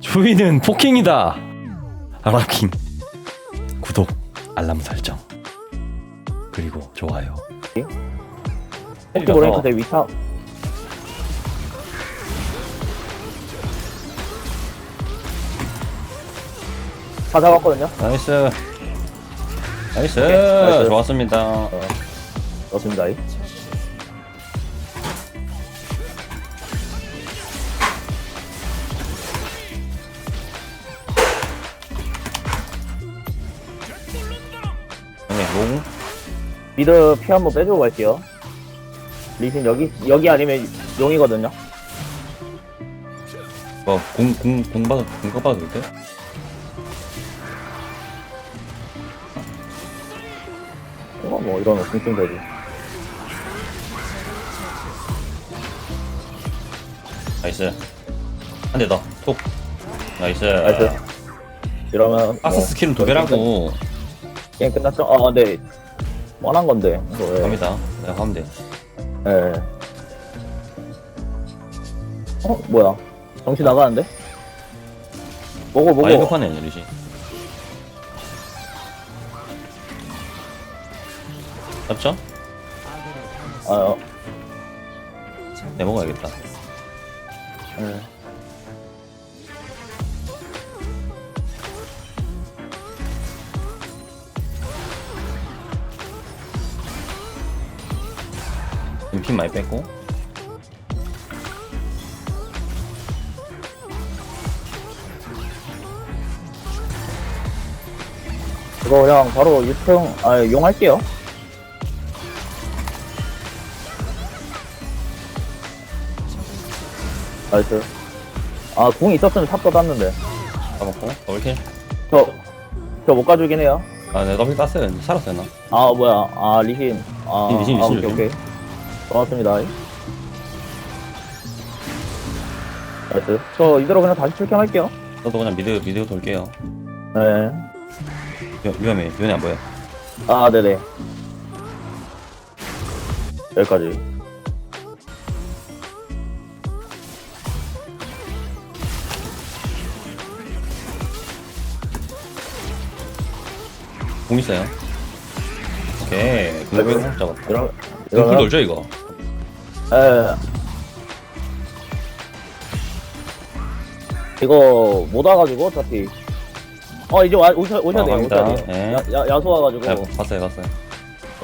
주인은 포킹이다. 아라킹. 구독, 알람 설정. 그리고 좋아요. 혹시 모르니까 내 위타 다 잡았거든요. 나이스. 나이스. 나이스. 좋았습니다. 넣습니다. 이. 롱. 미드 피 한번 빼주고 갈게요. 리신 여기 여기 아니면 용이거든요. 뭐, 공, 공, 공 받아, 공각 받아도 될 때? 이거 뭐 이런 공중 되지. 나이스. 한 대 더. 톡. 나이스. 나이스. 이러면 아스 뭐 스킬은 두 배라고 게임 끝났죠? 아, 네. 뻔한 건데. 이거 왜? 갑니다. 내가 하면 돼. 예. 어, 뭐야? 정신 나가는데? 뭐고? 아, 이거 파네, 리시. 잡죠? 아, 어, 내 먹어야겠다. 예. 핀 많이 뺐고. 이거 그냥 바로 유통, 아, 용 할게요. 나이스. 아, 궁이 있었으면 탑도 땄는데. 잡았고. 더블킬. 저, 저 못 가주긴 해요. 아, 내가 더블 땄어요. 살았어요, 나. 아, 뭐야. 아, 리신. 아, 리신, 아, 리신, 오케이, 리신. 오케이. 고맙습니다. 나이스. 저 이대로 그냥 다시 출켬할게요. 저도 그냥 미드, 미드 돌게요. 네. 위, 위험해. 위험해 안 보여. 아, 네네. 여기까지. 공 있어요. 오케이. 공백 공 잡았다. 불 이러면, 돌죠, 이거? 예. 이거 못 와가지고 어차피. 어 이제 와, 오셔 오셔야 어, 돼요. 갑니다. 오셔야 돼요. 네. 야, 야, 야수 와가지고. 잘 봤어요, 봤어요.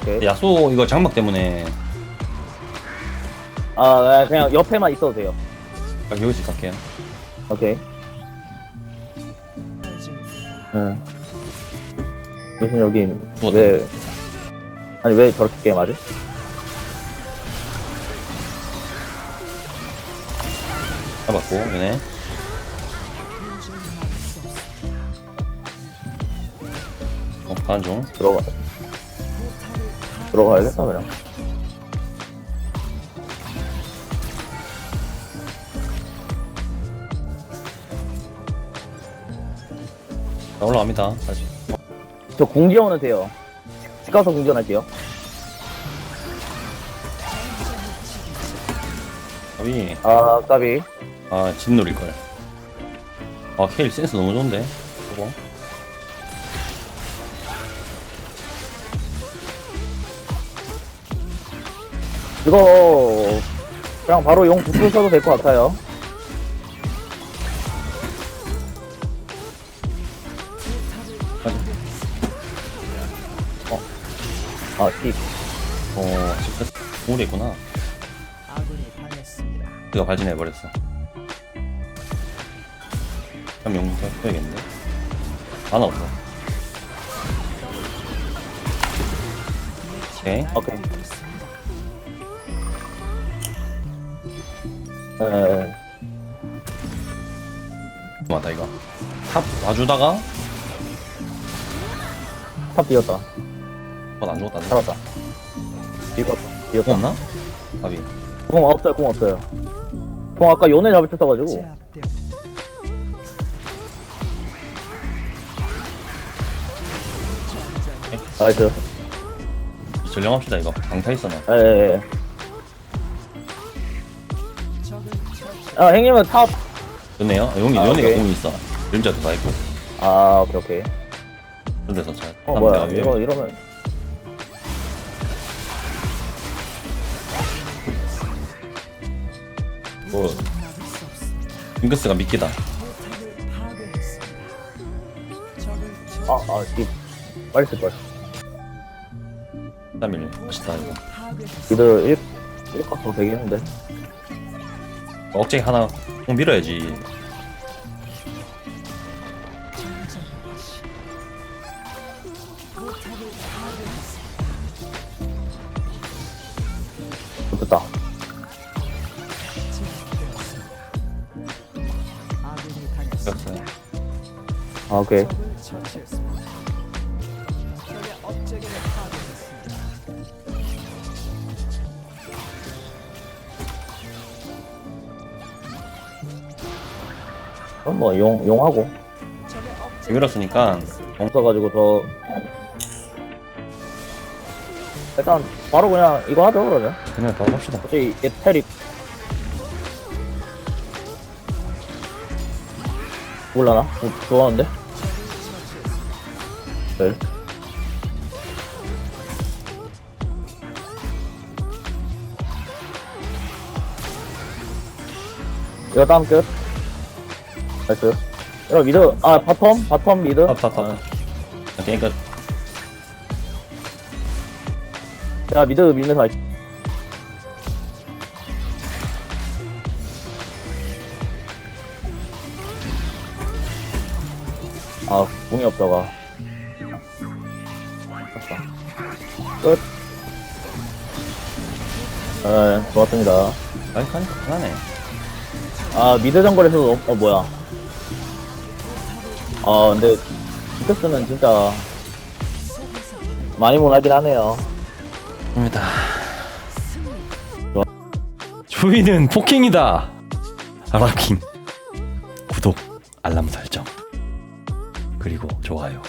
오케이. 야수 이거 장막 때문에 아 네, 그냥 옆에만 있어도 돼요. 딱 여기서 갈게요. 오케이. 응. 무슨 여기 뭐, 왜 아니 왜 저렇게 게임하지? 잡았고, 얘네. 어, 가는 중. 들어가 들어가야겠다 그냥. 자, 올라갑니다. 다시. 저 공지원은 돼요. 집 가서 공지원할게요. 가비. 아 까비. 아, 진 노릴걸. 아, 케일 센스 너무 좋은데? 저거. 이거 그냥 바로 용 붙으셔도 될 것 같아요. 어. 아, 힙. 어, 진짜 우리 있구나. 아군이 당했습니다. 그가 발진해버렸어. 그럼 용서 써야겠는데? 하나 없어. 오케이. 오케이. 에, 맞다, 이거. 탑 와주다가, 탑 뛰었다. 어, 안 죽었다. 살았다. 뛰었다. 공 뛰었다. 없나? 가비. 공 없어요, 공 없어요. 공 아까 요네 잡을 때 써가지고. 나이스. 전령합시다, 이거. 강타 있어, 나. 에, 에, 에. 아 형님은 탑. 좋네요 용이 아, 오케이. 공이 있어 림자도 다 있고 아 오케이 오케이. 그런 데서 잘 어 뭐야 상대가 이거 위에 이러면 뭐. 빙크스가 미끼다 처- 아아 이 빨리 쓸 걸. 3일 멋있다 이거. 미드 1 1컷도 되겠는데. 억제기 하나 공 밀어야지. 아군이 당했습니다. 그랬어요 아 오케이. 그럼 뭐 용 용하고 밀었으니까 없어가지고 저 일단 바로 그냥 이거 하죠 그러면. 그냥 바로 합시다 어차피 이게 텔이 몰라나? 어, 좋아하는데? 네. 이거 다음 끝. 나이스. 이거 미드, 아, 바텀? 바텀 미드? 탑탑탑 그러니까 자, 미드 밀면서 할게. 아, 공이 없다가. 됐다. 끝. 네, 좋았습니다. 아니 하니까 편하네 아, 미드 정글에서도, 어, 어, 뭐야. 아, 근데, 디크스는 진짜, 많이 못하긴 하네요. 입니다. 주인은 포킹이다. 아라킹 구독 알람 설정. 그리고 좋아요